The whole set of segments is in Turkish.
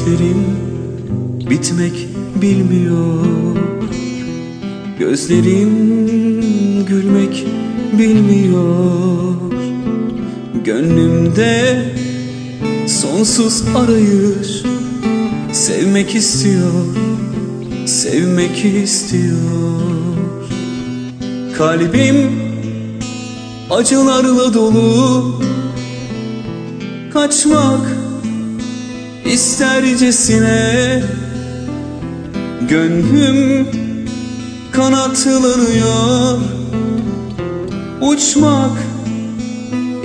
Düşlerim bitmek bilmiyor. Gözlerim gülmek bilmiyor. Gönlümde sonsuz arayış Sevmek istiyor, sevmek istiyor. Kalbim acılarla dolu. Kaçmak istercesine Gönlüm kanatlanıyor Uçmak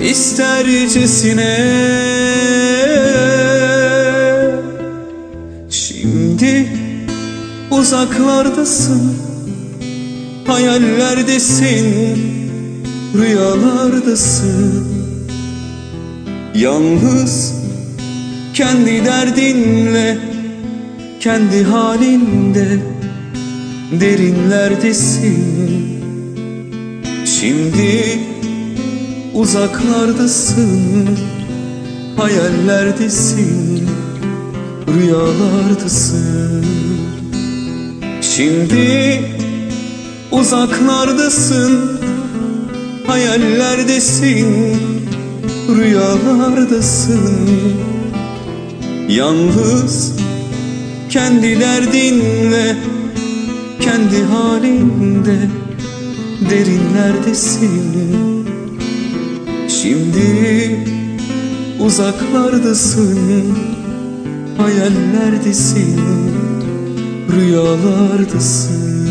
istercesine Şimdi uzaklardasın Hayallerdesin Rüyalardasın. Yalnız kendi derdinle Kendi halinde Derinlerdesin. Şimdi uzaklardasın Hayallerdesin Rüyalardasın. Şimdi uzaklardasın Hayallerdesin Rüyalardasın Yalnız kendi derdinle Kendi halinde Derinlerdesin Şimdi uzaklardasın Hayallerdesin Rüyalardasın